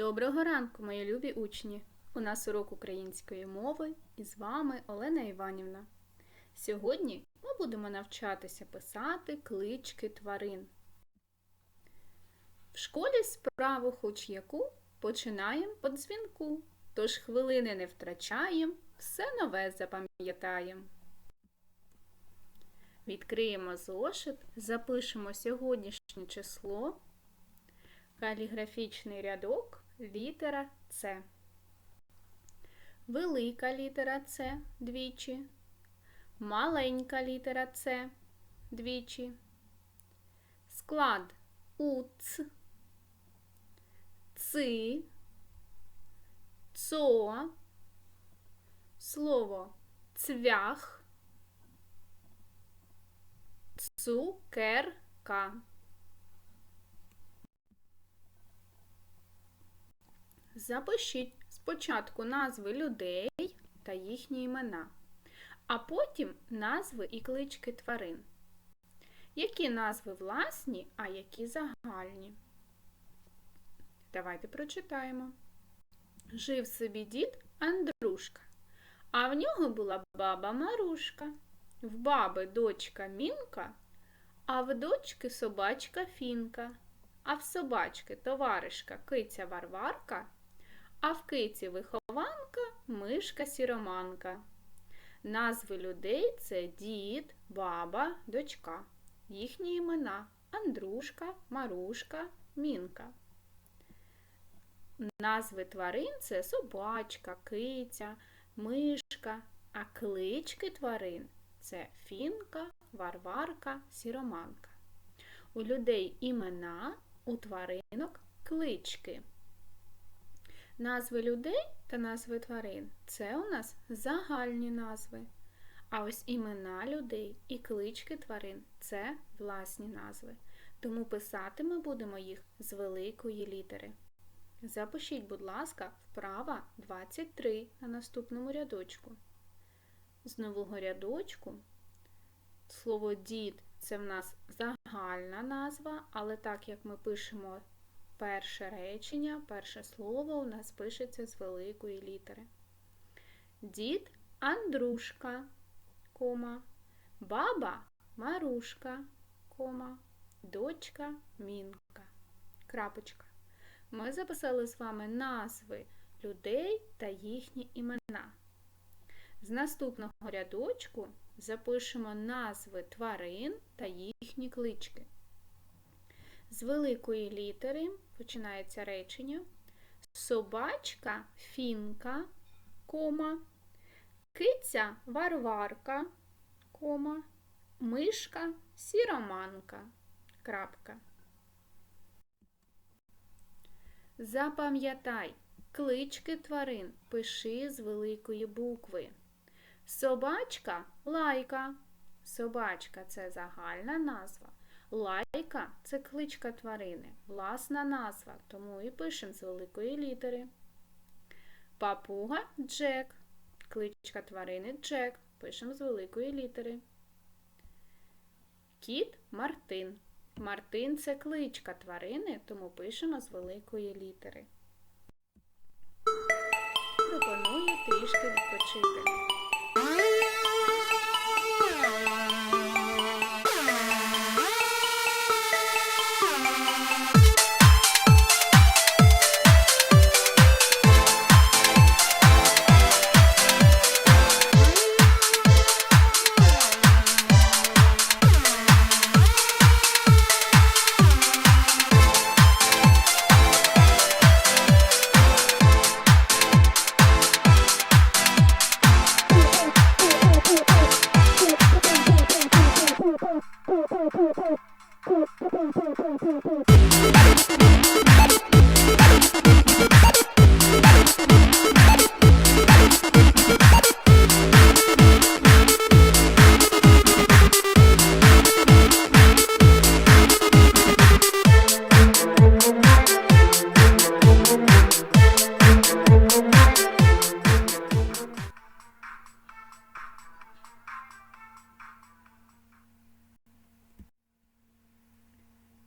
Доброго ранку, мої любі учні! У нас урок української мови і з вами Олена Іванівна. Сьогодні ми будемо навчатися писати клички тварин. В школі справу хоч яку починаємо по дзвінку, тож хвилини не втрачаємо, все нове запам'ятаємо. Відкриємо зошит, запишемо сьогоднішнє число, каліграфічний рядок, літера С. Велика літера С двічі, маленька літера С двічі, склад УЦ, ЦИ, ЦО, слово цвях, цукерка. Запишіть спочатку назви людей та їхні імена, а потім назви і клички тварин. Які назви власні, а які загальні? Давайте прочитаємо. Жив собі дід Андрушка, а в нього була баба Марушка, в баби дочка Мінка, а в дочки собачка Фінка, а в собачки товаришка киця Варварка, а в киці вихованка мишка сіроманка. Назви людей це дід, баба, дочка. Їхні імена Андрушка, Марушка, Мінка. Назви тварин це собачка, киця, мишка, а клички тварин це фінка, варварка, сіроманка. У людей імена, у тваринок клички. Назви людей та назви тварин це у нас загальні назви. А ось імена людей і клички тварин це власні назви. Тому писати ми будемо їх з великої літери. Запишіть, будь ласка, вправа 23 на наступному рядочку. З нового рядочку слово дід це в нас загальна назва, але так як ми пишемо перше речення, перше слово у нас пишеться з великої літери. Дід Андрушка, кома, баба Марушка, кома, дочка Мінка. Крапочка. Ми записали з вами назви людей та їхні імена. З наступного рядочку запишемо назви тварин та їхні клички. З великої літери починається речення собачка фінка, кома, киця варварка, кома, мишка сіроманка. Крапка. Запам'ятай, клички тварин пиши з великої букви. Собачка лайка. Собачка це загальна назва. Лайка це кличка тварини, власна назва, тому і пишемо з великої літери. Папуга Джек. Кличка тварини Джек. Пишемо з великої літери. Кіт Мартин. Мартин це кличка тварини, тому пишемо з великої літери. Пропоную трішки відпочити.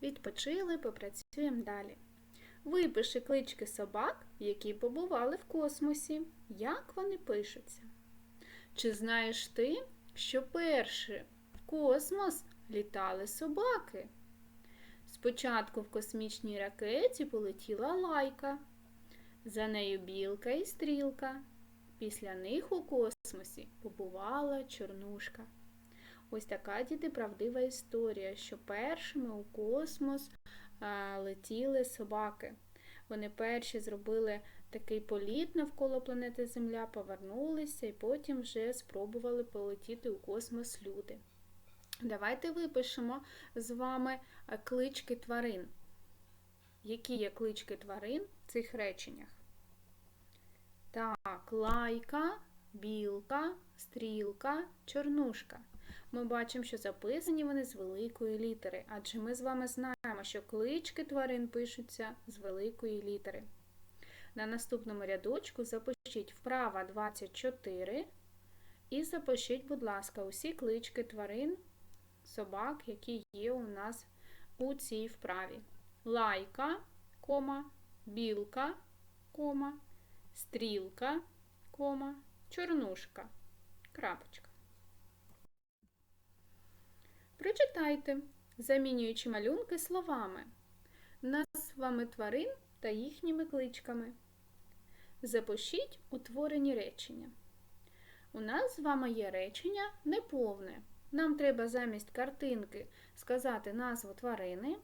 Відпочили, попрацюємо далі. Випиши клички собак, які побували в космосі. Як вони пишуться? Чи знаєш ти, що перші в космос літали собаки? Спочатку в космічній ракеті полетіла лайка, за нею білка і стрілка. Після них у космосі побувала чорнушка. Ось така діти правдива історія, що першими у космос летіли собаки. Вони перші зробили такий політ навколо планети Земля, повернулися і потім вже спробували полетіти у космос люди. Давайте випишемо з вами клички тварин. Які є клички тварин в цих реченнях? Так, лайка, білка, стрілка, чорнушка. Ми бачимо, що записані вони з великої літери, адже ми з вами знаємо, що клички тварин пишуться з великої літери. На наступному рядочку запишіть вправа 24 і запишіть, будь ласка, усі клички тварин, собак, які є у нас у цій вправі. Лайка, кома, білка, кома, стрілка, кома, чорнушка, крапочка. Прочитайте, замінюючи малюнки словами, назвами тварин та їхніми кличками. Запишіть утворені речення. У нас з вами є речення неповне. Нам треба замість картинки сказати назву тварини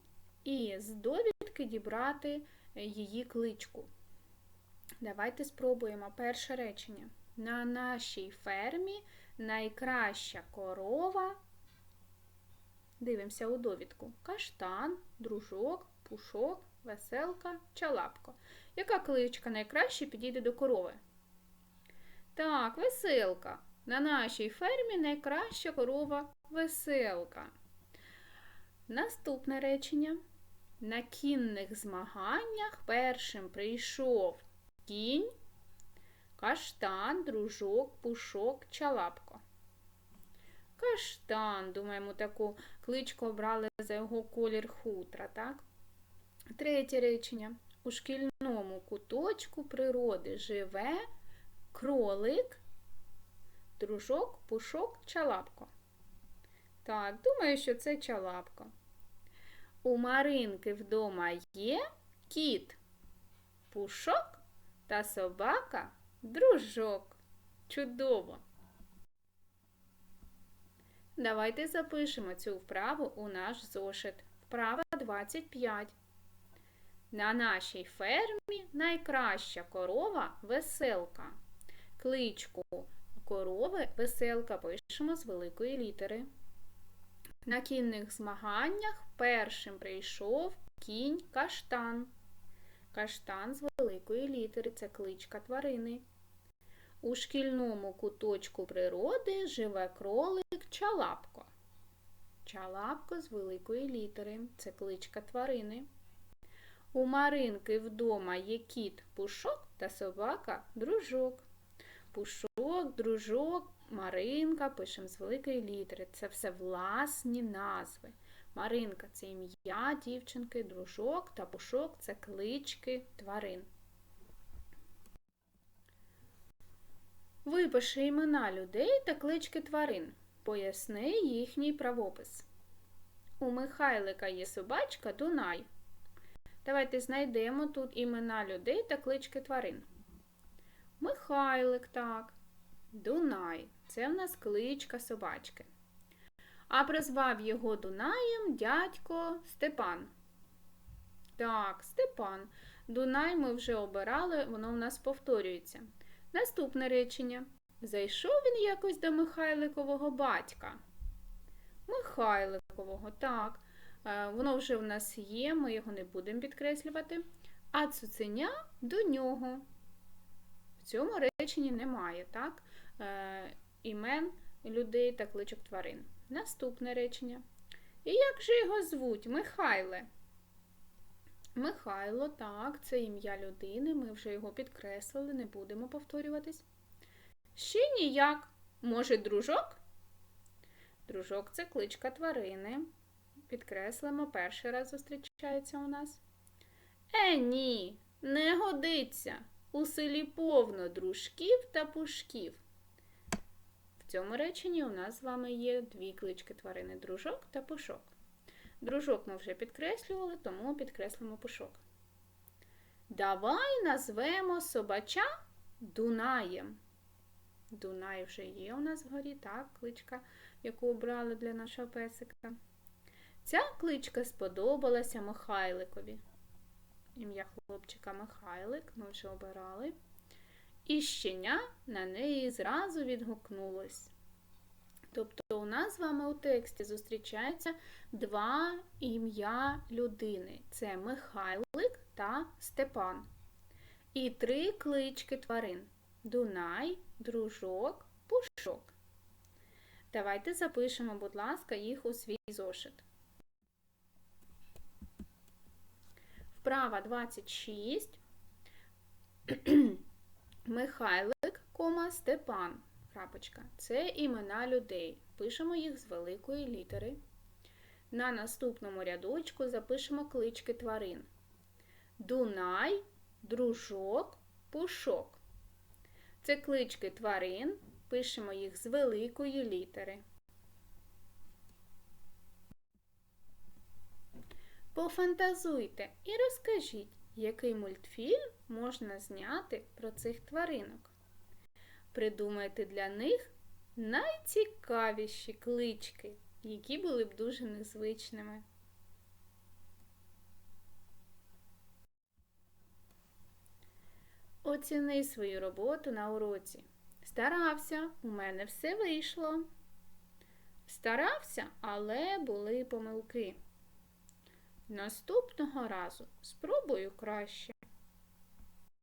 і з довідки дібрати її кличку. Давайте спробуємо перше речення. На нашій фермі найкраща корова. Дивимося у довідку. Каштан, дружок, пушок, веселка, чалапко. Яка кличка найкраще підійде до корови? Так, веселка. На нашій фермі найкраща корова веселка. Наступне речення. На кінних змаганнях першим прийшов кінь, каштан, дружок, пушок, чалапко. Каштан, думаємо, таку кличку обрали за його колір хутра, так? Третє речення. У шкільному куточку природи живе кролик, дружок, пушок, чалапко. Так, думаю, що це чалапко. У Маринки вдома є кіт, пушок та собака дружок. Чудово! Давайте запишемо цю вправу у наш зошит. Вправа 25. На нашій фермі найкраща корова веселка. Кличку корови веселка пишемо з великої літери. На кінних змаганнях першим прийшов кінь каштан. Каштан з великої літери це кличка тварини. У шкільному куточку природи живе кролик чалапко. Чалапко з великої літери це кличка тварини. У Маринки вдома є кіт, пушок та собака дружок. Пушок, дружок, Маринка пишемо з великої літери. Це все власні назви. Маринка це ім'я дівчинки, дружок та пушок це клички тварин. Випиши імена людей та клички тварин. Поясни їхній правопис. У Михайлика є собачка Дунай. Давайте знайдемо тут імена людей та клички тварин. Михайлик, так. Дунай. Це в нас кличка собачки. А призвав його Дунаєм дядько Степан. Так, Степан. Дунай ми вже обирали, воно в нас повторюється. Наступне речення. Зайшов він якось до Михайликового батька. Михайликового, так. Е, воно вже в нас є, ми його не будемо підкреслювати. А цуценя до нього. В цьому реченні немає, так? Е, імен людей та кличок тварин. Наступне речення. І як же його звуть? Михайле? Михайло, так, це ім'я людини, ми вже його підкреслили, не будемо повторюватись. Ще ніяк. Може, дружок? Дружок це кличка тварини. Підкреслимо, перший раз зустрічається у нас. Е, ні, не годиться. У селі повно дружків та пушків. В цьому реченні у нас з вами є дві клички тварини дружок та пушок. Дружок ми вже підкреслювали, тому підкреслимо пушок. Давай назвемо собача Дунаєм. Дунай вже є у нас вгорі, так, кличка, яку обрали для нашого песика. Ця кличка сподобалася Михайликові. Ім'я хлопчика Михайлик ми вже обирали. І щеня на неї зразу відгукнулось. Тобто у нас з вами у тексті зустрічаються два ім'я людини: це Михайлик та Степан. І три клички тварин: Дунай, Дружок, Пушок. Давайте запишемо, будь ласка, їх у свій зошит. Вправа 26. Михайлик, Степан. Крапочка. Це імена людей. Пишемо їх з великої літери. На наступному рядочку запишемо клички тварин. Дунай, дружок, пушок. Це клички тварин. Пишемо їх з великої літери. Пофантазуйте і розкажіть, який мультфільм можна зняти про цих тваринок. Придумайте для них найцікавіші клички, які були б дуже незвичними. Оціни свою роботу на уроці. Старався, у мене все вийшло. Старався, але були помилки. Наступного разу спробую краще.